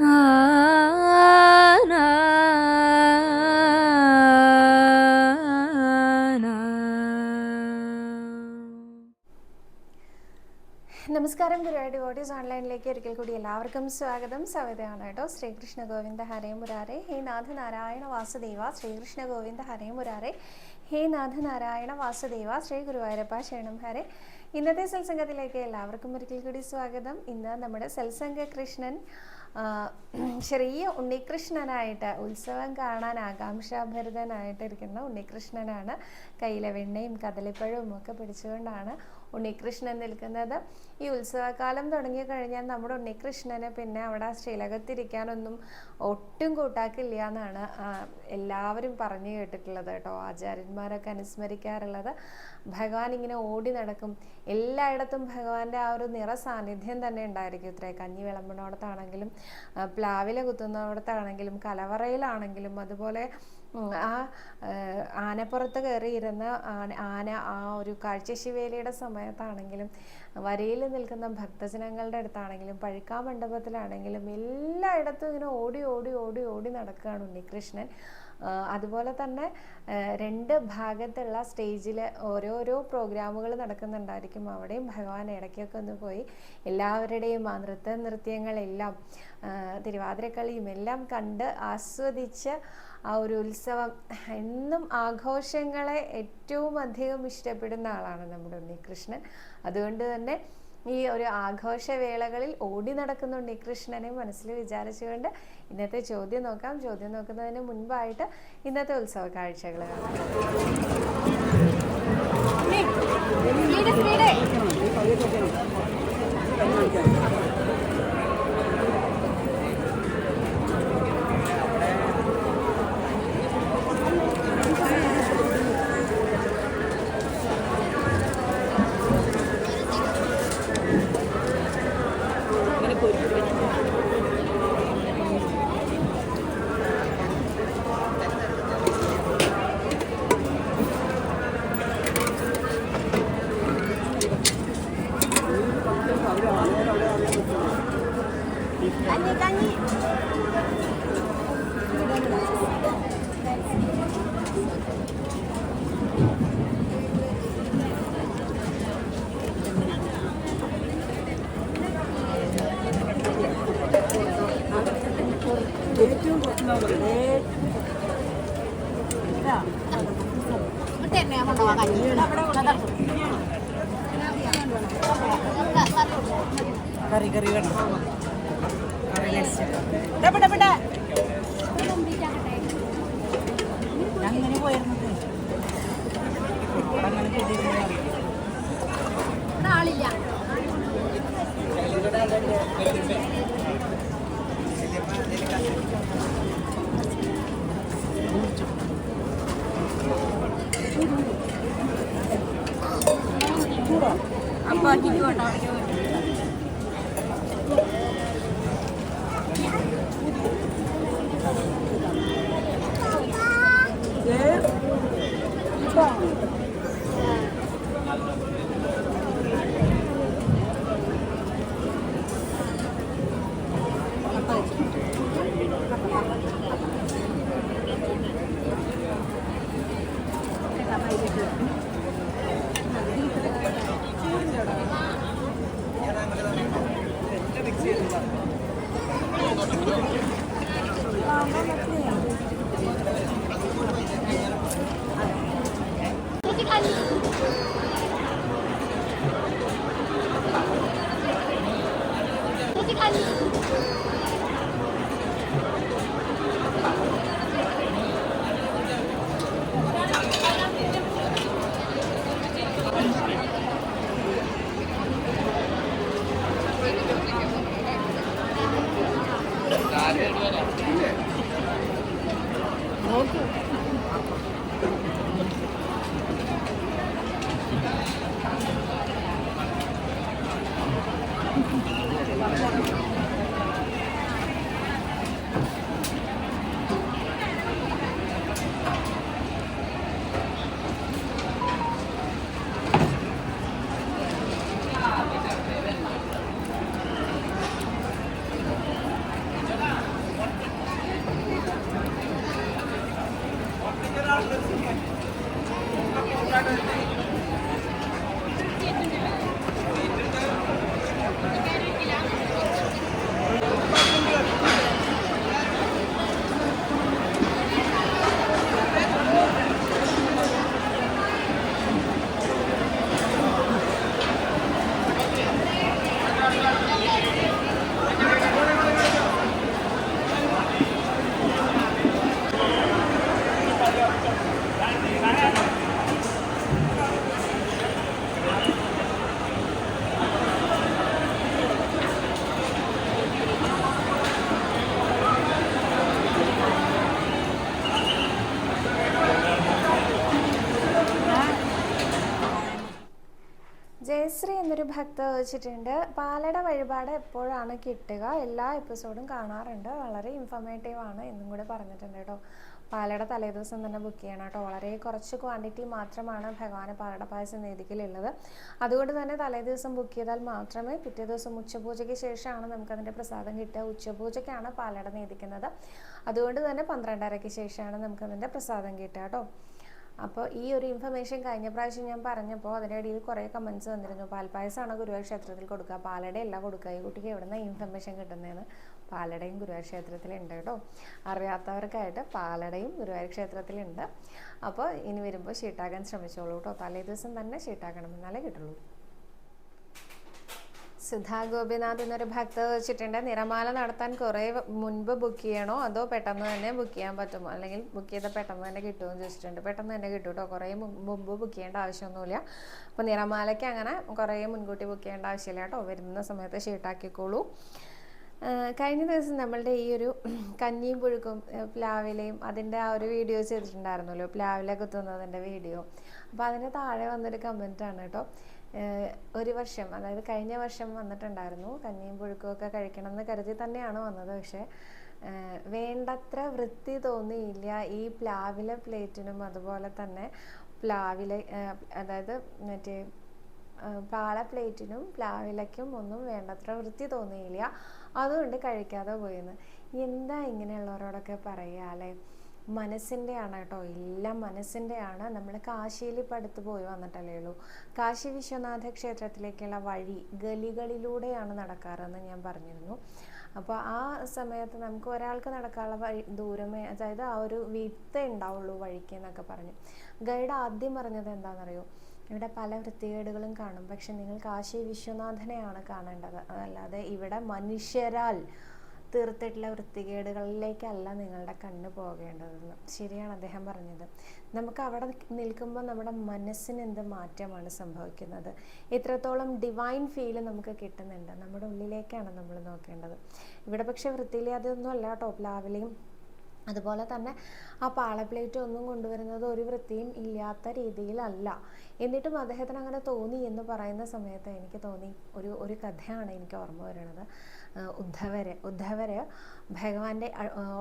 നമസ്കാരം ഗുരുവായൂർ ഡിവോട്ടീസ് ഓൺലൈനിലേക്ക് ഒരിക്കൽ കൂടി എല്ലാവർക്കും സ്വാഗതം. സവിതയാണ് കേട്ടോ. ശ്രീകൃഷ്ണ ഗോവിന്ദ ഹരേ മുരാരെ. ഹേ നാഥ നാരായണ വാസുദേവ. ശ്രീകൃഷ്ണ ഗോവിന്ദ ഹരേ മുരാരെ. ഹേ നാഥ നാരായണ വാസുദേവ. ശ്രീ ഗുരുവായൂരപ്പ ശരണം ഹരേ. ഇന്നത്തെ സത്സംഗത്തിലേക്ക് എല്ലാവർക്കും ഒരിക്കൽ കൂടി സ്വാഗതം. ഇന്ന് നമ്മുടെ സത്സംഗ കൃഷ്ണൻ ചെറിയ ഉണ്ണികൃഷ്ണനായിട്ട് ഉത്സവം കാണാൻ ആകാംക്ഷാഭരിതനായിട്ടിരിക്കുന്ന ഉണ്ണികൃഷ്ണനാണ് കയ്യിലെ വെണ്ണയും കദളിപ്പഴവും ഒക്കെ പിടിച്ചുകൊണ്ടാണ് ഉണ്ണികൃഷ്ണൻ നിൽക്കുന്നത്. ഈ ഉത്സവകാലം തുടങ്ങി കഴിഞ്ഞാൽ നമ്മുടെ ഉണ്ണികൃഷ്ണന് പിന്നെ അവിടെ ശ്രീലകത്തിരിക്കാനൊന്നും ഒട്ടും കൂട്ടാക്കില്ല എന്നാണ് എല്ലാവരും പറഞ്ഞു കേട്ടിട്ടുള്ളത് കേട്ടോ. ആചാര്യന്മാരൊക്കെ അനുസ്മരിക്കാറുള്ളത്. ഭഗവാൻ ഇങ്ങനെ ഓടി നടക്കും. എല്ലായിടത്തും ഭഗവാന്റെ ആ ഒരു നിറ സാന്നിധ്യം തന്നെ ഉണ്ടായിരിക്കും. ഇത്രേ കഞ്ഞി വിളമ്പണോടത്താണെങ്കിലും പ്ലാവില കുത്തുന്നിടത്താണെങ്കിലും കലവറയിലാണെങ്കിലും അതുപോലെ ആ ആനപ്പുറത്ത് കയറിയിരുന്ന ആന ആ ഒരു കാഴ്ചശിവേലിയുടെ സമയത്താണെങ്കിലും വരയിൽ നിൽക്കുന്ന ഭക്തജനങ്ങളുടെ അടുത്താണെങ്കിലും പഴുക്കാ മണ്ഡപത്തിലാണെങ്കിലും എല്ലായിടത്തും ഇങ്ങനെ ഓടി ഓടി ഓടി ഓടി നടക്കുകയാണ് ഉണ്ണികൃഷ്ണൻ. അതുപോലെ തന്നെ രണ്ട് ഭാഗത്തുള്ള സ്റ്റേജിൽ ഓരോരോ പ്രോഗ്രാമുകൾ നടക്കുന്നുണ്ടായിരിക്കും. അവിടെയും ഭഗവാൻ ഇടയ്ക്കൊക്കെ ഒന്ന് പോയി എല്ലാവരുടെയും ആ നൃത്ത നൃത്യങ്ങളെല്ലാം തിരുവാതിരക്കളിയും എല്ലാം കണ്ട് ആസ്വദിച്ച് ആ ഒരു ഉത്സവം എന്നും ആഘോഷങ്ങളെ ഏറ്റവും അധികം ഇഷ്ടപ്പെടുന്ന ആളാണ് നമ്മുടെ ഉണ്ണികൃഷ്ണൻ. അതുകൊണ്ട് തന്നെ ഈ ഒരു ആഘോഷവേളകളിൽ ഓടി നടക്കുന്ന ഉണ്ണികൃഷ്ണനെ മനസ്സിൽ വിചാരിച്ചുകൊണ്ട് ഇന്നത്തെ ചോദ്യം നോക്കാം. ചോദ്യം നോക്കുന്നതിന് മുൻപായിട്ട് ഇന്നത്തെ ഉത്സവ കാഴ്ചകൾ കാണാം. കറി കറി വേണം. കറി ഇവിടെ ഞാൻ അങ്ങനെ പോയിരുന്നത് ഇവിടെ അങ്ങനെ ചെയ്തിരുന്നു 看清楚。我去看你。അപ്പൊ എന്നൊരു ഭക്ത വെച്ചിട്ടുണ്ട്. പാലട വഴിപാട് എപ്പോഴാണ് കിട്ടുക? എല്ലാ എപ്പിസോഡും കാണാറുണ്ട്. വളരെ ഇൻഫോർമേറ്റീവ് ആണ് എന്നും കൂടെ പറഞ്ഞിട്ടുണ്ട് കേട്ടോ. പാലട തലേദിവസം തന്നെ ബുക്ക് ചെയ്യണം കേട്ടോ. വളരെ കുറച്ച് ക്വാണ്ടിറ്റി മാത്രമാണ് ഭഗവാന് പാലട പായസം നേതിക്കലുള്ളത് അതുകൊണ്ട് തന്നെ തലേദിവസം ബുക്ക് ചെയ്താൽ മാത്രമേ പിറ്റേ ദിവസം ഉച്ചപൂജയ്ക്ക് ശേഷമാണ് നമുക്കതിന്റെ പ്രസാദം കിട്ടുക. ഉച്ചപൂജയ്ക്കാണ് പാലട നേദിക്കുന്നത് അതുകൊണ്ട് തന്നെ പന്ത്രണ്ടരയ്ക്ക് ശേഷമാണ് നമുക്കതിന്റെ പ്രസാദം കിട്ടുക കേട്ടോ. അപ്പോൾ ഈ ഒരു ഇൻഫർമേഷൻ കഴിഞ്ഞ പ്രാവശ്യം ഞാൻ പറഞ്ഞപ്പോൾ അതിനിടയിൽ കുറേ കമൻസ് വന്നിരുന്നു. പാൽപ്പായസമാണ് ഗുരുവായൂർ ക്ഷേത്രത്തിൽ കൊടുക്കുക പാലടയല്ല കൊടുക്കുക ഈ കുട്ടിക്ക് എവിടെ നിന്നാണ് ഇൻഫർമേഷൻ കിട്ടുന്നതെന്ന് പാലടയും ഗുരുവായൂർ ക്ഷേത്രത്തിലുണ്ട് കേട്ടോ. അറിയാത്തവർക്കായിട്ട് പാലടയും ഗുരുവായൂർ ക്ഷേത്രത്തിലുണ്ട് അപ്പോൾ ഇനി വരുമ്പോൾ ഷീട്ടാക്കാൻ ശ്രമിച്ചോളൂ കേട്ടോ. തലേ ദിവസം തന്നെ ഷീട്ടാക്കണം. എന്നാലേ കിട്ടുള്ളൂ. സുധാ ഗോപിനാഥ് എന്നൊരു ഭക്ത വെച്ചിട്ടുണ്ട്. നിറമാല നടത്താൻ കുറേ മുൻപ് ബുക്ക് ചെയ്യണോ? അതോ പെട്ടെന്ന് തന്നെ ബുക്ക് ചെയ്യാൻ പറ്റുമോ? അല്ലെങ്കിൽ ബുക്ക് ചെയ്താൽ പെട്ടെന്ന് തന്നെ കിട്ടുമോ എന്ന് ചോദിച്ചിട്ടുണ്ട്. പെട്ടെന്ന് തന്നെ കിട്ടും കേട്ടോ കുറേ മുമ്പ് ബുക്ക് ചെയ്യേണ്ട ആവശ്യമൊന്നുമില്ല. അപ്പോൾ നിറമാലയ്ക്ക് അങ്ങനെ കുറേ മുൻകൂട്ടി ബുക്ക് ചെയ്യേണ്ട ആവശ്യമില്ല കേട്ടോ വരുന്ന സമയത്ത് ഷീട്ടാക്കിക്കോളൂ കഴിഞ്ഞ ദിവസം നമ്മളുടെ ഈ ഒരു കഞ്ഞിയും പുഴുക്കും പ്ലാവിലയും അതിന്റെ ആ ഒരു വീഡിയോ ചെയ്തിട്ടുണ്ടായിരുന്നല്ലോ. പ്ലാവില കുത്തുന്നതിന്റെ വീഡിയോ അപ്പോൾ അതിന്റെ താഴെ വന്നൊരു കമന്റാണ് കേട്ടോ ഒരു വർഷം അതായത് കഴിഞ്ഞ വർഷം വന്നിട്ടുണ്ടായിരുന്നു. കഞ്ഞിയും പുഴുക്കും ഒക്കെ കഴിക്കണം എന്ന് കരുതി തന്നെയാണ് വന്നത്. പക്ഷേ വേണ്ടത്ര വൃത്തി തോന്നിയില്ല. ഈ പ്ലാവിലെ പ്ലേറ്റിനും അതുപോലെ തന്നെ പ്ലാവിലെ അതായത് മറ്റേ പാള പ്ലേറ്റിനും പ്ലാവിലയ്ക്കും ഒന്നും വേണ്ടത്ര വൃത്തി തോന്നിയില്ല. അതുകൊണ്ട് കഴിക്കാതെ പോയെന്ന്. എന്താ ഇങ്ങനെയുള്ളവരോടൊക്കെ പറയുക അല്ലേ? മനസ്സിന്റെ ആണ് കേട്ടോ. എല്ലാം മനസ്സിന്റെ ആണ് നമ്മൾ കാശിയിൽ പടുത്തു പോയി വന്നിട്ടല്ലേ ഉള്ളൂ. കാശി വിശ്വനാഥ ക്ഷേത്രത്തിലേക്കുള്ള വഴി ഗലികളിലൂടെയാണ് നടക്കാറെന്ന് ഞാൻ പറഞ്ഞിരുന്നു. അപ്പോൾ ആ സമയത്ത് നമുക്ക് ഒരാൾക്ക് നടക്കാനുള്ള വഴി ദൂരമേ അതായത് ആ ഒരു വിത്തേ ഉണ്ടാവുള്ളൂ വഴിക്ക് എന്നൊക്കെ പറഞ്ഞു. ഗൈഡ് ആദ്യം പറഞ്ഞത് എന്താണെന്നറിയോ? ഇവിടെ പല വൃത്തികേടുകളും കാണും. പക്ഷെ നിങ്ങൾ കാശി വിശ്വനാഥനെയാണ് കാണേണ്ടത്. അതല്ലാതെ ഇവിടെ മനുഷ്യരാൽ തീർത്തിട്ടുള്ള വൃത്തികേടുകളിലേക്കല്ല നിങ്ങളുടെ കണ്ണ് പോകേണ്ടതെന്ന് ശരിയാണ് അദ്ദേഹം പറഞ്ഞത്. നമുക്ക് അവിടെ നിൽക്കുമ്പോൾ നമ്മുടെ മനസ്സിന് എന്ത് മാറ്റമാണ് സംഭവിക്കുന്നത്? എത്രത്തോളം ഡിവൈൻ ഫീൽ നമുക്ക് കിട്ടുന്നുണ്ട്? നമ്മുടെ ഉള്ളിലേക്കാണ് നമ്മൾ നോക്കേണ്ടത്. ഇവിടെ പക്ഷേ വൃത്തിയിലെ അതൊന്നും അല്ല കേട്ടോ. പ്ലാവിലെയും അതുപോലെ തന്നെ ആ പാള പ്ലേറ്റ് ഒന്നും കൊണ്ടുവരുന്നത് ഒരു വൃത്തിയും ഇല്ലാത്ത രീതിയിലല്ല. എന്നിട്ടും അദ്ദേഹത്തിന് അങ്ങനെ തോന്നി എന്ന് പറയുന്ന സമയത്ത് എനിക്ക് തോന്നി. ഒരു ഒരു കഥയാണ് എനിക്ക് ഓർമ്മ വരുന്നത്. ഉദ്ധവര്. ഉദ്ധവര് ഭഗവാന്റെ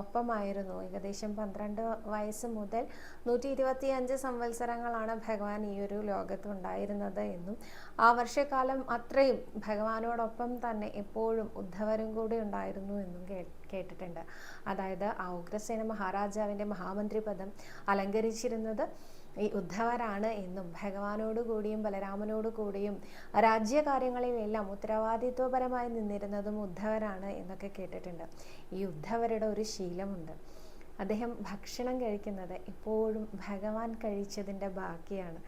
ഒപ്പമായിരുന്നു. ഏകദേശം പന്ത്രണ്ട് വയസ്സ് മുതൽ നൂറ്റി ഇരുപത്തി അഞ്ച് സംവത്സരങ്ങളാണ് ഭഗവാൻ ഈ ഒരു ലോകത്ത് ഉണ്ടായിരുന്നത് എന്നും ആ വർഷക്കാലം അത്രയും ഭഗവാനോടൊപ്പം തന്നെ എപ്പോഴും ഉദ്ധവരും കൂടി ഉണ്ടായിരുന്നു എന്നും കേട്ടിട്ടുണ്ട്. അതായത് ആ ഉഗ്രസേന മഹാരാജാവിന്റെ മഹാമന്ത്രി പദം അലങ്കരിച്ചിരുന്നത് ഈ ഉദ്ധവരാണ് എന്നും ഭഗവാനോട് കൂടിയും ബലരാമനോട് കൂടിയും രാജ്യകാര്യങ്ങളിലെല്ലാം ഉത്തരവാദിത്വപരമായി നിന്നിരുന്നതും ഉദ്ധവരാണ് എന്നൊക്കെ കേട്ടിട്ടുണ്ട്. ഈ ഉദ്ധവരുടെ ഒരു ശീലമുണ്ട്. അദ്ദേഹം ഭക്ഷണം കഴിക്കുന്നത് എപ്പോഴും ഭഗവാൻ കഴിച്ചതിന്റെ ബാക്കിയാണ്.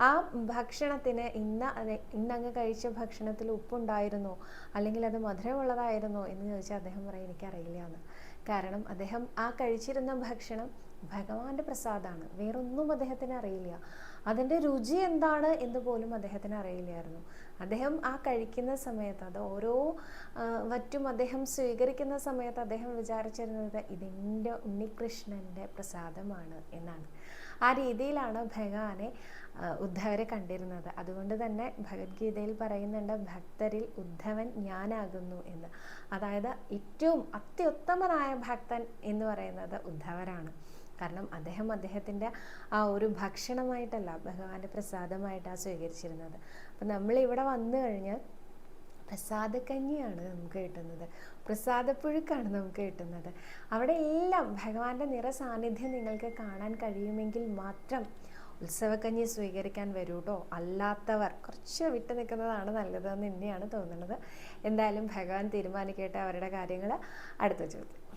ആ ഭക്ഷണത്തിന് ഇന്ന് ഇന്നങ്ങ് കഴിച്ച ഭക്ഷണത്തിൽ ഉപ്പുണ്ടായിരുന്നോ? അല്ലെങ്കിൽ അത് മധുരമുള്ളതായിരുന്നോ? എന്ന് ചോദിച്ചാൽ അദ്ദേഹം പറയും എനിക്കറിയില്ല എന്ന്. കാരണം അദ്ദേഹം ആ കഴിച്ചിരുന്ന ഭക്ഷണം ഭഗവാന്റെ പ്രസാദാണ്. വേറൊന്നും അദ്ദേഹത്തിന് അറിയില്ല. അതിന്റെ രുചി എന്താണ് എന്ന് പോലും അദ്ദേഹത്തിന് അറിയില്ലായിരുന്നു. അദ്ദേഹം ആ കഴിക്കുന്ന സമയത്ത് അത് ഓരോ വറ്റും അദ്ദേഹം സ്വീകരിക്കുന്ന സമയത്ത് അദ്ദേഹം വിചാരിച്ചിരുന്നത് ഇതിന്റെ ഉണ്ണികൃഷ്ണന്റെ പ്രസാദമാണ് എന്നാണ്. ആ രീതിയിലാണ് ഭഗവാനെ ഉദ്ധവരെ കണ്ടിരുന്നത്. അതുകൊണ്ട് തന്നെ ഭഗവത്ഗീതയിൽ പറയുന്നുണ്ട് ഭക്തരിൽ ഉദ്ധവൻ ഞാനാകുന്നു എന്ന്. അതായത് ഏറ്റവും അത്യുത്തമനായ ഭക്തൻ എന്ന് പറയുന്നത് ഉദ്ധവരാണ്. കാരണം അദ്ദേഹം അദ്ദേഹത്തിന്റെ ആ ഒരു ഭക്ഷണമായിട്ടല്ല ഭഗവാന്റെ പ്രസാദമായിട്ടാണ് സ്വീകരിച്ചിരുന്നത്. അപ്പം നമ്മൾ ഇവിടെ വന്നു കഴിഞ്ഞാൽ പ്രസാദക്കഞ്ഞിയാണ് നമുക്ക് കിട്ടുന്നത്. പ്രസാദപ്പുഴുക്കാണ് നമുക്ക് കിട്ടുന്നത്. അവിടെ എല്ലാം ഭഗവാന്റെ നിറ സാന്നിധ്യം നിങ്ങൾക്ക് കാണാൻ കഴിയുമെങ്കിൽ മാത്രം ഉത്സവക്കഞ്ഞി സ്വീകരിക്കാൻ വരൂട്ടോ അല്ലാത്തവർ കുറച്ച് വിട്ടു നിൽക്കുന്നതാണ് നല്ലതെന്ന് തന്നെയാണ് തോന്നുന്നത്. എന്തായാലും ഭഗവാൻ തീരുമാനിക്കട്ടെ അവരുടെ കാര്യങ്ങൾ അടുത്ത ചോദ്യം.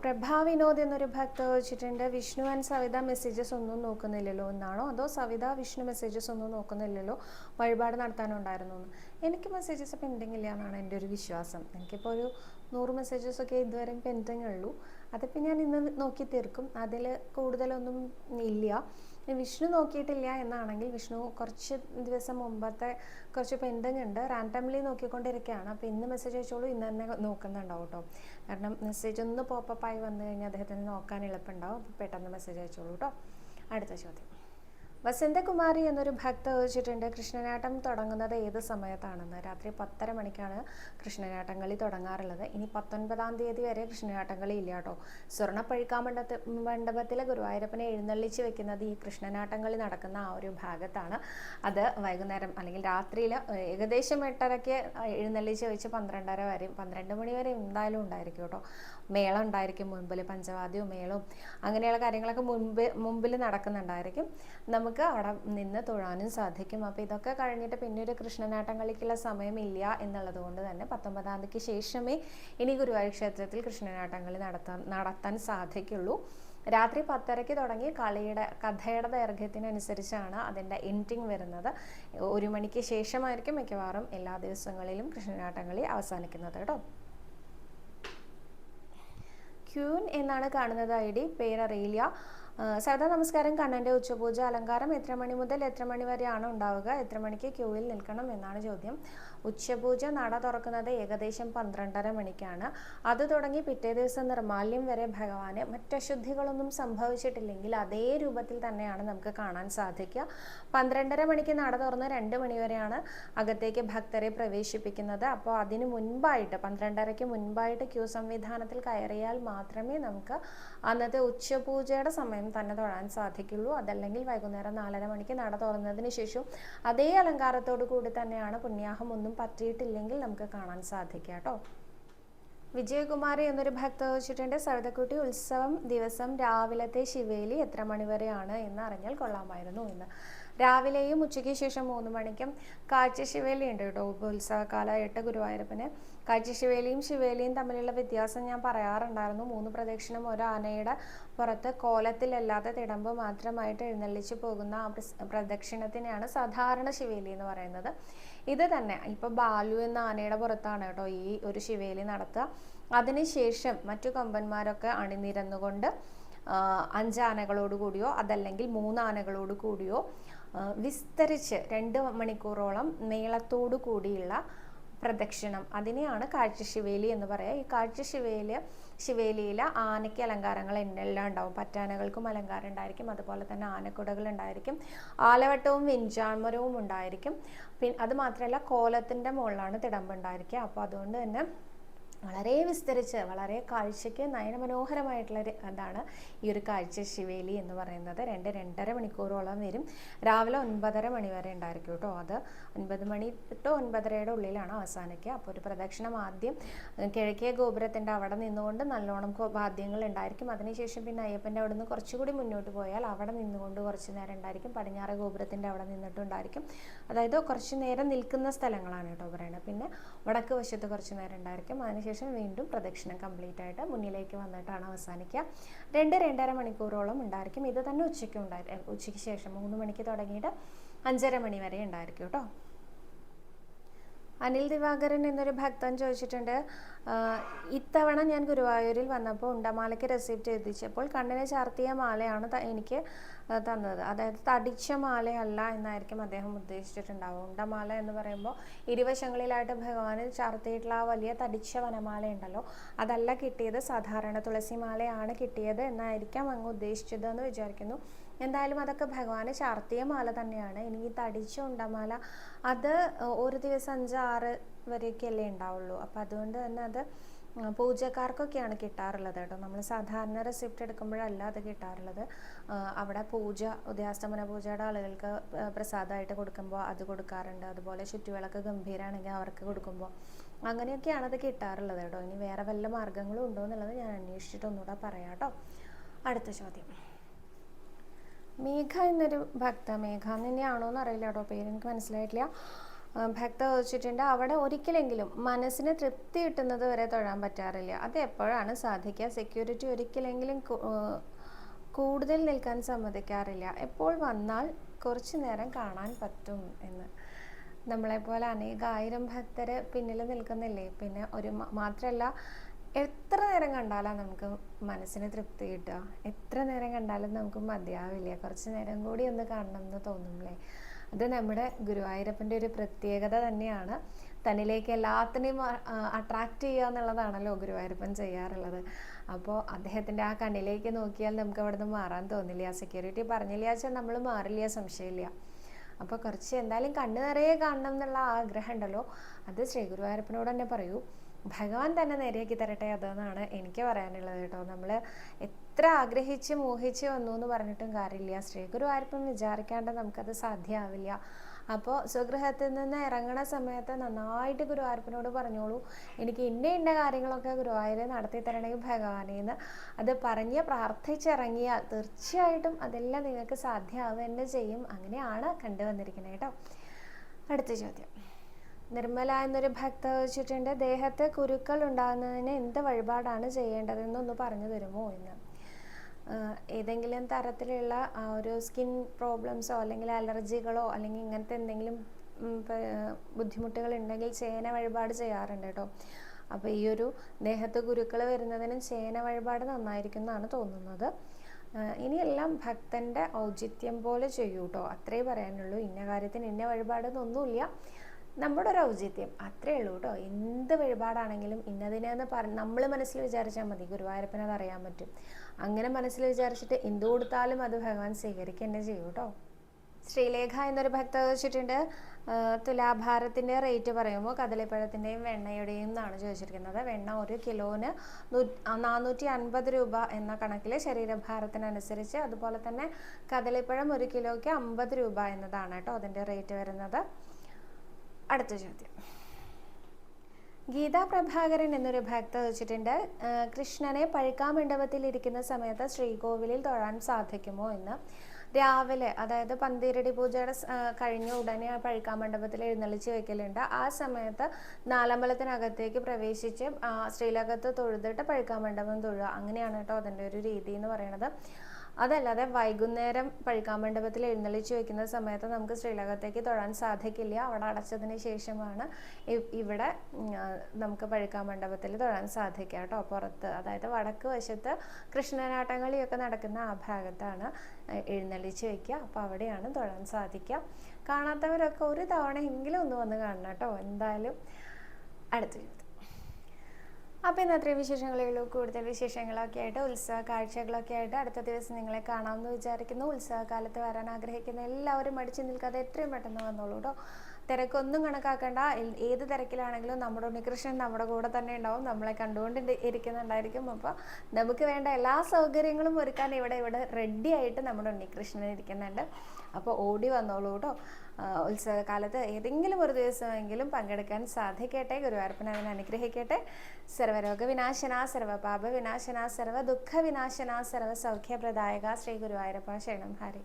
പ്രഭാ വിനോദ് എന്നൊരു ഭക്ത വെച്ചിട്ടുണ്ട് വിഷ്ണു ആൻഡ് സവിത മെസ്സേജസ് ഒന്നും നോക്കുന്നില്ലല്ലോ എന്നാണോ? അതോ സവിത വിഷ്ണു മെസ്സേജസ് ഒന്നും നോക്കുന്നില്ലല്ലോ? വഴിപാട് നടത്താനുണ്ടായിരുന്നു എന്ന് എനിക്ക് മെസ്സേജസ് പെൻഡിങ് ഇല്ല എന്നാണ് എന്റെ ഒരു വിശ്വാസം. എനിക്കിപ്പോൾ ഒരു നൂറ് മെസ്സേജസ് ഒക്കെ ഇതുവരെ പെൻഡിങ് ഉള്ളൂ. അതിപ്പോൾ ഞാൻ ഇന്ന് നോക്കി തീർക്കും. അതിൽ കൂടുതലൊന്നും ഇല്ല. വിഷ്ണു നോക്കിയിട്ടില്ല എന്നാണെങ്കിൽ വിഷ്ണു കുറച്ച് ദിവസം മുമ്പത്തെ കുറച്ച് പെൻഡിങ് ഉണ്ട്. റാൻഡംലി നോക്കിക്കൊണ്ടിരിക്കുകയാണ്. അപ്പോൾ ഇന്ന് മെസ്സേജ് അയച്ചോളൂ. ഇന്ന് തന്നെ നോക്കുന്നുണ്ടാവും കേട്ടോ കാരണം മെസ്സേജ് ഒന്ന് പോപ്പപ്പായി വന്നു കഴിഞ്ഞാൽ അദ്ദേഹത്തിന് നോക്കാൻ എളുപ്പമുണ്ടാവും അപ്പോൾ പെട്ടെന്ന് മെസ്സേജ് അയച്ചോളൂ കേട്ടോ അടുത്ത ചോദ്യം. വസന്തകുമാരി എന്നൊരു ഭക്ത ചോദിച്ചിട്ടുണ്ട് കൃഷ്ണനാട്ടം തുടങ്ങുന്നത് ഏത് സമയത്താണെന്ന്? രാത്രി പത്തര മണിക്കാണ് കൃഷ്ണനാട്ടം കളി തുടങ്ങാറുള്ളത്. ഇനി പത്തൊൻപതാം തീയതി വരെ കൃഷ്ണനാട്ടം കളി ഇല്ല കേട്ടോ. സ്വർണപ്പഴുക്കാ മണ്ഡപ മണ്ഡപത്തിലെ ഗുരുവായൂരപ്പനെ എഴുന്നള്ളിച്ച് വെക്കുന്നത് ഈ കൃഷ്ണനാട്ടം കളി നടക്കുന്ന ആ ഒരു ഭാഗത്താണ്. അത് വൈകുന്നേരം അല്ലെങ്കിൽ രാത്രിയിൽ ഏകദേശം എട്ടരയ്ക്ക് എഴുന്നള്ളിച്ച് വെച്ച് പന്ത്രണ്ടര വരെയും പന്ത്രണ്ട് മണി വരെ എന്തായാലും ഉണ്ടായിരിക്കും കേട്ടോ. മേളം ഉണ്ടായിരിക്കും മുൻപിൽ പഞ്ചവാദ്യവും മേളവും അങ്ങനെയുള്ള കാര്യങ്ങളൊക്കെ മുൻപ് മുമ്പിൽ നടക്കുന്നുണ്ടായിരിക്കും. നമുക്ക് അവിടെ നിന്ന് തൊഴാനും സാധിക്കും. അപ്പോൾ ഇതൊക്കെ കഴിഞ്ഞിട്ട് പിന്നെ ഒരു കൃഷ്ണനാട്ടം കളിക്കുള്ള സമയമില്ല എന്നുള്ളത് കൊണ്ട് തന്നെ പത്തൊമ്പതാം തീയതിക്ക് ശേഷമേ ഇനി ഗുരുവായൂർ ക്ഷേത്രത്തിൽ കൃഷ്ണനാട്ടം കളി നടത്താൻ നടത്താൻ സാധിക്കുള്ളൂ. രാത്രി പത്തരയ്ക്ക് തുടങ്ങി കളിയുടെ കഥയുടെ ദൈർഘ്യത്തിനനുസരിച്ചാണ് അതിന്റെ എൻഡിങ് വരുന്നത്. ഒരു മണിക്ക് ശേഷമായിരിക്കും മിക്കവാറും എല്ലാ ദിവസങ്ങളിലും കൃഷ്ണനാട്ടം കളി അവസാനിക്കുന്നത് കേട്ടോ. ക്യൂൻ എന്നാണ് കാണുന്നത് ഐ ഡി. പേരറിയില്ല. സദാ നമസ്കാരം കണ്ണന്റെ ഉച്ചപൂജ അലങ്കാരം എത്ര മണി മുതൽ എത്ര മണി വരെയാണ് ഉണ്ടാവുക? എത്ര മണിക്ക് ക്യൂവിൽ നിൽക്കണം എന്നാണ് ചോദ്യം. ഉച്ചപൂജ നട തുറക്കുന്നത് ഏകദേശം പന്ത്രണ്ടര മണിക്കാണ്. അത് തുടങ്ങി പിറ്റേ ദിവസം നിർമാല്യം വരെ ഭഗവാന് മറ്റശുദ്ധികളൊന്നും സംഭവിച്ചിട്ടില്ലെങ്കിൽ അതേ രൂപത്തിൽ തന്നെയാണ് നമുക്ക് കാണാൻ സാധിക്കുക. പന്ത്രണ്ടര മണിക്ക് നട തുറന്ന് രണ്ട് മണിവരെയാണ് അകത്തേക്ക് ഭക്തരെ പ്രവേശിപ്പിക്കുന്നത്. അപ്പോൾ അതിന് മുൻപായിട്ട് പന്ത്രണ്ടരയ്ക്ക് മുൻപായിട്ട് ക്യൂ സംവിധാനത്തിൽ കയറിയാൽ മാത്രമേ നമുക്ക് അന്നത്തെ ഉച്ചപൂജയുടെ സമയം തന്നെ തൊഴാൻ സാധിക്കുള്ളൂ. അതല്ലെങ്കിൽ വൈകുന്നേരം നാലര മണിക്ക് നട തുറന്നതിന് ശേഷം അതേ അലങ്കാരത്തോടു കൂടി തന്നെയാണ് പുണ്യാഹം ഒന്നും പറ്റിയിട്ടില്ലെങ്കിൽ നമുക്ക് കാണാൻ സാധിക്കുക കേട്ടോ. വിജയകുമാരി എന്നൊരു ഭക്ത ചോദിച്ചിട്ടുണ്ട് സവിതക്കുട്ടി ഉത്സവം ദിവസം രാവിലത്തെ ശിവേലി എത്ര മണിവരെയാണ് എന്ന് അറിഞ്ഞാൽ കൊള്ളാമായിരുന്നു എന്ന്. രാവിലെയും ഉച്ചയ്ക്ക് ശേഷം മൂന്ന് മണിക്കും കാഴ്ച ശിവേലി ഉണ്ട് കേട്ടോ. ഇപ്പോൾ ഉത്സവകാലമായിട്ട് ഗുരുവായൂരപ്പന് കാഴ്ച ശിവേലിയും ശിവേലിയും തമ്മിലുള്ള വ്യത്യാസം ഞാൻ പറയാറുണ്ടായിരുന്നു. മൂന്ന് പ്രദക്ഷിണം ഒരു ആനയുടെ പുറത്ത് കോലത്തിലല്ലാതെ തിടമ്പ് മാത്രമായിട്ട് എഴുന്നള്ളിച്ച് പോകുന്ന ആ പ്രദക്ഷിണത്തിനെയാണ് സാധാരണ ശിവേലി എന്ന് പറയുന്നത്. ഇത് തന്നെ. ഇപ്പോൾ ബാലു എന്ന ആനയുടെ പുറത്താണ് കേട്ടോ ഈ ഒരു ശിവേലി നടത്തുക. അതിനുശേഷം മറ്റു കൊമ്പന്മാരൊക്കെ അണിനിരന്നുകൊണ്ട് അഞ്ചാനകളോട് കൂടിയോ അതല്ലെങ്കിൽ മൂന്നാനകളോട് കൂടിയോ വിസ്തരിച്ച് രണ്ട് മണിക്കൂറോളം നീളത്തോടു കൂടിയുള്ള പ്രദക്ഷിണം. അതിനെയാണ് കാഴ്ച ശിവേലി എന്ന് പറയുക ഈ കാഴ്ച ശിവേലി ശിവേലിയിൽ ആനയ്ക്ക് അലങ്കാരങ്ങൾ എന്നെല്ലാം ഉണ്ടാവും. പറ്റാനകൾക്കും അലങ്കാരം ഉണ്ടായിരിക്കും. അതുപോലെ തന്നെ ആനക്കുടകൾ ഉണ്ടായിരിക്കും. ആലവട്ടവും വിഞ്ചാമരവും ഉണ്ടായിരിക്കും. പിന്നെ അത് മാത്രമല്ല കോലത്തിന്റെ മുകളിലാണ് തിടമ്പ് ഉണ്ടായിരിക്കുക. അപ്പോൾ അതുകൊണ്ട് തന്നെ വളരെ വിസ്തരിച്ച് വളരെ കാഴ്ചയ്ക്ക് നയനമനോഹരമായിട്ടുള്ള എന്താണ് ഈ ഒരു കാഴ്ച ശിവേലി എന്ന് പറയുന്നത്. രണ്ട് രണ്ടര മണിക്കൂറോളം വരും. രാവിലെ ഒൻപതര മണി വരെ ഉണ്ടായിരിക്കും കേട്ടോ അത്. ഒൻപത് മണി ടു ഒൻപതരയുടെ ഉള്ളിലാണ് അവസാനിക്കുക. അപ്പോൾ ഒരു പ്രദക്ഷിണം ആദ്യം കിഴക്കേ ഗോപുരത്തിന്റെ അവിടെ നിന്നുകൊണ്ട് നല്ലോണം വാദ്യങ്ങൾ ഉണ്ടായിരിക്കും. അതിനുശേഷം പിന്നെ അയ്യപ്പന്റെ അവിടെ നിന്ന് കുറച്ചുകൂടി മുന്നോട്ട് പോയാൽ അവിടെ നിന്നുകൊണ്ട് കുറച്ച് നേരം ഉണ്ടായിരിക്കും. പടിഞ്ഞാറ് ഗോപുരത്തിന്റെ അവിടെ നിന്നിട്ടുണ്ടായിരിക്കും. അതായത് കുറച്ച് നേരം നിൽക്കുന്ന സ്ഥലങ്ങളാണ് കേട്ടോ പറയുന്നത് പിന്നെ വടക്ക് വശത്ത് കുറച്ച് നേരം ഉണ്ടായിരിക്കും. അതിനുശേഷം വീണ്ടും പ്രദക്ഷിണം കംപ്ലീറ്റ് ആയിട്ട് മുന്നിലേക്ക് വന്നിട്ടാണ് അവസാനിക്കുക. രണ്ട് രണ്ടര മണിക്കൂറോളം ഉണ്ടായിരിക്കും. ഇത് തന്നെ ഉച്ചയ്ക്ക് ഉണ്ടായിരിക്കും ഉച്ചയ്ക്ക് ശേഷം മൂന്ന് മണിക്ക് തുടങ്ങിയിട്ട് അഞ്ചര മണി വരെ ഉണ്ടായിരിക്കും കേട്ടോ. അനിൽ ദിവാകരൻ എന്നൊരു ഭക്തൻ ചോദിച്ചിട്ടുണ്ട് ഇത്തവണ ഞാൻ ഗുരുവായൂരിൽ വന്നപ്പോൾ ഉണ്ടമാലയ്ക്ക് റെസിപ്റ്റ് എത്തിച്ചപ്പോൾ കണ്ണിനെ ചാർത്തിയ മാലയാണ് എനിക്ക് തന്നത്. അതായത് തടിച്ച മാലയല്ല എന്നായിരിക്കും അദ്ദേഹം ഉദ്ദേശിച്ചിട്ടുണ്ടാവുക. ഉണ്ടമാല എന്ന് പറയുമ്പോൾ ഇരുവശങ്ങളിലായിട്ട് ഭഗവാനിൽ ചാർത്തിയിട്ടുള്ള ആ വലിയ തടിച്ച വനമാല ഉണ്ടല്ലോ അതല്ല കിട്ടിയത് സാധാരണ തുളസിമാലയാണ് കിട്ടിയത് എന്നായിരിക്കാം അങ്ങ് ഉദ്ദേശിച്ചത് എന്ന് വിചാരിക്കുന്നു. എന്തായാലും അതൊക്കെ ഭഗവാന് ചാർത്തിയ മാല തന്നെയാണ്. ഈ തടിച്ച ഉണ്ടമാല അത് ഒരു ദിവസം അഞ്ച് ആറ് വരെയൊക്കെയല്ലേ ഉണ്ടാവുള്ളൂ. അപ്പം അതുകൊണ്ട് തന്നെ അത് പൂജക്കാർക്കൊക്കെയാണ് കിട്ടാറുള്ളത് കേട്ടോ. നമ്മൾ സാധാരണ റെസിപ്റ്റ് എടുക്കുമ്പോഴല്ല അത് കിട്ടാറുള്ളത്. അവിടെ പൂജ ഉദയാസ്തമന പൂജയുടെ ആളുകൾക്ക് പ്രസാദമായിട്ട് കൊടുക്കുമ്പോൾ അത് കൊടുക്കാറുണ്ട്. അതുപോലെ ചുറ്റുവിളക്ക് ഗംഭീരാണെങ്കിൽ അവർക്ക് കൊടുക്കുമ്പോൾ അങ്ങനെയൊക്കെയാണ് അത് കിട്ടാറുള്ളത് കേട്ടോ. ഇനി വേറെ വല്ല മാർഗങ്ങളും ഉണ്ടോ എന്നുള്ളത് ഞാൻ അന്വേഷിച്ചിട്ട് ഒന്നുകൂടെ പറയാം കേട്ടോ. അടുത്ത ചോദ്യം. മേഘ എന്നൊരു ഭക്ത മേഘ തന്നെയാണോ എന്ന് അറിയില്ല കേട്ടോ പേര് എനിക്ക് മനസ്സിലായിട്ടില്ല. ഭക്ത ചോദിച്ചിട്ടുണ്ട് അവിടെ ഒരിക്കലെങ്കിലും മനസ്സിന് തൃപ്തി കിട്ടുന്നത് വരെ തൊഴാൻ പറ്റാറില്ല. അത് എപ്പോഴാണ് സാധിക്കുക? സെക്യൂരിറ്റി ഒരിക്കലെങ്കിലും കൂടുതൽ നിൽക്കാൻ സമ്മതിക്കാറില്ല. എപ്പോൾ വന്നാൽ കുറച്ച് നേരം കാണാൻ പറ്റും എന്ന്. നമ്മളെപ്പോലെ അനേകായിരം ഭക്തരെ പിന്നിൽ നിൽക്കുന്നില്ലേ? പിന്നെ ഒരു മാത്രമല്ല എത്ര നേരം കണ്ടാലാണ് നമുക്ക് മനസ്സിന് തൃപ്തി കിട്ടുക? എത്ര നേരം കണ്ടാലും നമുക്ക് മതിയാവില്ല. കുറച്ച് നേരം കൂടി ഒന്ന് കാണണം എന്ന് തോന്നുമല്ലേ അത് നമ്മുടെ ഗുരുവായൂരപ്പന്റെ ഒരു പ്രത്യേകത തന്നെയാണ്. തന്നിലേക്ക് എല്ലാത്തിനെയും അട്രാക്റ്റ് ചെയ്യുക എന്നുള്ളതാണല്ലോ ഗുരുവായൂരപ്പൻ ചെയ്യാറുള്ളത്. അപ്പോൾ അദ്ദേഹത്തിന്റെ ആ കണ്ണിലേക്ക് നോക്കിയാൽ നമുക്ക് അവിടെ നിന്ന് മാറാൻ തോന്നില്ല. സെക്യൂരിറ്റി പറഞ്ഞില്ല വെച്ചാൽ നമ്മൾ മാറില്ല സംശയമില്ല. അപ്പോൾ കുറച്ച് എന്തായാലും കണ്ണു നിറയെ കാണണം എന്നുള്ള ആഗ്രഹം ഉണ്ടല്ലോ. അത് ശ്രീ ഗുരുവായൂരപ്പനോട് തന്നെ പറയൂ. ഭഗവാൻ തന്നെ നേരെയാക്കി തരട്ടെ? അതെന്നാണ് എനിക്ക് പറയാനുള്ളത് കേട്ടോ. നമ്മൾ എത്ര ആഗ്രഹിച്ച് മോഹിച്ച് വന്നു എന്ന് പറഞ്ഞിട്ടും കാര്യമില്ല. ശ്രീഗുരു ആർക്കും വിചാരിക്കാണ്ട് നമുക്കത് സാധ്യമാവില്ല അപ്പോൾ സ്വഗൃഹത്തിൽ നിന്ന് ഇറങ്ങണ സമയത്ത് നന്നായിട്ട് ഗുരുവായൂരപ്പനോട് പറഞ്ഞോളൂ. എനിക്ക് ഇന്ന ഇന്ന കാര്യങ്ങളൊക്കെ ഗുരുവായൂർ നടത്തി തരണമെങ്കിൽ ഭഗവാനേന്ന്. അത് പറഞ്ഞ് പ്രാർത്ഥിച്ചിറങ്ങിയാൽ തീർച്ചയായിട്ടും അതെല്ലാം നിങ്ങൾക്ക് സാധ്യമാവുക തന്നെ ചെയ്യും. അങ്ങനെയാണ് കണ്ടുവന്നിരിക്കുന്നത് കേട്ടോ. അടുത്ത ചോദ്യം. നിർമ്മല എന്നൊരു ഭക്ത ചോദിച്ചിട്ടുണ്ട് ദേഹത്ത് കുരുക്കൾ ഉണ്ടാകുന്നതിന് എന്ത് വഴിപാടാണ് ചെയ്യേണ്ടതെന്നൊന്ന് പറഞ്ഞു തരുമോ എന്ന്? ഏതെങ്കിലും തരത്തിലുള്ള ഒരു സ്കിൻ പ്രോബ്ലംസോ അല്ലെങ്കിൽ അലർജികളോ അല്ലെങ്കിൽ ഇങ്ങനത്തെ എന്തെങ്കിലും ബുദ്ധിമുട്ടുകൾ ഉണ്ടെങ്കിൽ ചേന വഴിപാട് ചെയ്യാറുണ്ട് കേട്ടോ. അപ്പോൾ ഈ ഒരു ദേഹത്ത് ഗുരുക്കൾ വരുന്നതിനും ചേന വഴിപാട് നന്നായിരിക്കും എന്നാണ് തോന്നുന്നത് ഇനിയെല്ലാം ഭക്തന്റെ ഔചിത്യം പോലെ ചെയ്യൂട്ടോ അത്രേ പറയാനുള്ളൂ. ഇന്ന കാര്യത്തിന് ഇന്ന വഴിപാടെന്നൊന്നുമില്ല. നമ്മുടെ ഒരു ഔചിത്യം. അത്രേ ഉള്ളൂ കേട്ടോ. എന്ത് വഴിപാടാണെങ്കിലും ഇന്നതിനെന്ന് പറഞ്ഞ് നമ്മൾ മനസ്സിൽ വിചാരിച്ചാൽ മതി. ഗുരുവായൂരപ്പനെ അറിയാൻ പറ്റും. അങ്ങനെ മനസ്സിൽ വിചാരിച്ചിട്ട് എന്ത് കൊടുത്താലും അത് ഭഗവാൻ സ്വീകരിക്കുക തന്നെ ചെയ്യും കേട്ടോ. ശ്രീലേഖ എന്നൊരു ഭക്ത ചോദിച്ചിട്ടുണ്ട്. തുലാഭാരത്തിന്റെ റേറ്റ് പറയുമ്പോൾ കദളിപ്പഴത്തിന്റെയും വെണ്ണയുടെയും എന്നാണ് ചോദിച്ചിരിക്കുന്നത്. വെണ്ണ ഒരു കിലോന് നൂ- നാനൂറ്റി അൻപത് രൂപ എന്ന കണക്കിൽ ശരീരഭാരത്തിനനുസരിച്ച് അതുപോലെ തന്നെ കദളിപ്പഴം ഒരു കിലോയ്ക്ക് അമ്പത് രൂപ എന്നതാണ് കേട്ടോ അതിന്റെ റേറ്റ് വരുന്നത്. അടുത്ത ചോദ്യം. ഗീതാ പ്രഭാകരൻ എന്നൊരു ഭക്ത വെച്ചിട്ടുണ്ട്. കൃഷ്ണനെ പഴുക്കാമണ്ഡപത്തിൽ ഇരിക്കുന്ന സമയത്ത് ശ്രീകോവിലിൽ തൊഴാൻ സാധിക്കുമോ എന്ന്. രാവിലെ അതായത് പന്തീരടി പൂജയുടെ കഴിഞ്ഞ ഉടനെ ആ പഴുക്കാമണ്ഡപത്തിൽ എഴുന്നള്ളിച്ച് വെക്കലുണ്ട്. ആ സമയത്ത് നാലമ്പലത്തിനകത്തേക്ക് പ്രവേശിച്ച് ശ്രീലകത്ത് തൊഴുതിട്ട് പഴുക്കാമണ്ഡപം തൊഴുക. അങ്ങനെയാണ് കേട്ടോ അതിന്റെ ഒരു രീതി എന്ന് പറയുന്നത്. അതല്ലാതെ വൈകുന്നേരം പഴുക്കാമണ്ഡപത്തിൽ എഴുന്നള്ളിച്ച് വെക്കുന്ന സമയത്ത് നമുക്ക് ശ്രീലകത്തേക്ക് തൊഴാൻ സാധിക്കില്ല അവിടെ അടച്ചതിന് ശേഷമാണ് ഇവിടെ നമുക്ക് പഴുക്കാൻ മണ്ഡപത്തിൽ തൊഴാൻ സാധിക്കുക കേട്ടോ. പുറത്ത് അതായത് വടക്ക് വശത്ത് കൃഷ്ണനാട്ടങ്ങളിയൊക്കെ നടക്കുന്ന ആ ഭാഗത്താണ് എഴുന്നള്ളിച്ച് വെക്കുക. അപ്പോൾ അവിടെയാണ് തൊഴാൻ സാധിക്കുക. കാണാത്തവരൊക്കെ ഒരു തവണ എങ്കിലും ഒന്ന് വന്ന് കാണണം കേട്ടോ. എന്തായാലും അടുത്ത അപ്പോൾ ഇന്ന് അത്രയും വിശേഷങ്ങളേ ഉള്ളൂ. കൂടുതൽ വിശേഷങ്ങളൊക്കെ ആയിട്ട് ഉത്സവ കാഴ്ചകളൊക്കെ ആയിട്ട് അടുത്ത ദിവസം നിങ്ങളെ കാണാമെന്ന് വിചാരിക്കുന്നു. ഉത്സവകാലത്ത് വരാൻ ആഗ്രഹിക്കുന്ന എല്ലാവരും മടിച്ചു നിൽക്കാതെ എത്രയും പെട്ടെന്ന് വന്നോളൂ കേട്ടോ. തിരക്കൊന്നും കണക്കാക്കണ്ട. ഏത് തിരക്കിലാണെങ്കിലും നമ്മുടെ ഉണ്ണികൃഷ്ണൻ നമ്മുടെ കൂടെ തന്നെ ഉണ്ടാവും. നമ്മളെ കണ്ടുകൊണ്ട് ഇരിക്കുന്നുണ്ടായിരിക്കും. അപ്പോൾ നമുക്ക് വേണ്ട എല്ലാ സൗകര്യങ്ങളും ഒരുക്കാൻ ഇവിടെ ഇവിടെ റെഡി ആയിട്ട് നമ്മുടെ ഉണ്ണികൃഷ്ണൻ ഇരിക്കുന്നുണ്ട്. അപ്പോൾ ഓടി വന്നോളൂ കേട്ടോ. ഉത്സവകാലത്ത് ഏതെങ്കിലും ഒരു ദിവസമെങ്കിലും പങ്കെടുക്കാൻ സാധിക്കട്ടെ. ഗുരുവായൂരപ്പൻ അനുഗ്രഹിക്കട്ടെ. സർവരോഗ വിനാശന സർവപാപ വിനാശന സർവ ദുഃഖ വിനാശന സർവ സൗഖ്യപ്രദായക ശ്രീ ഗുരുവായൂരപ്പ ശരണം. ഹരി.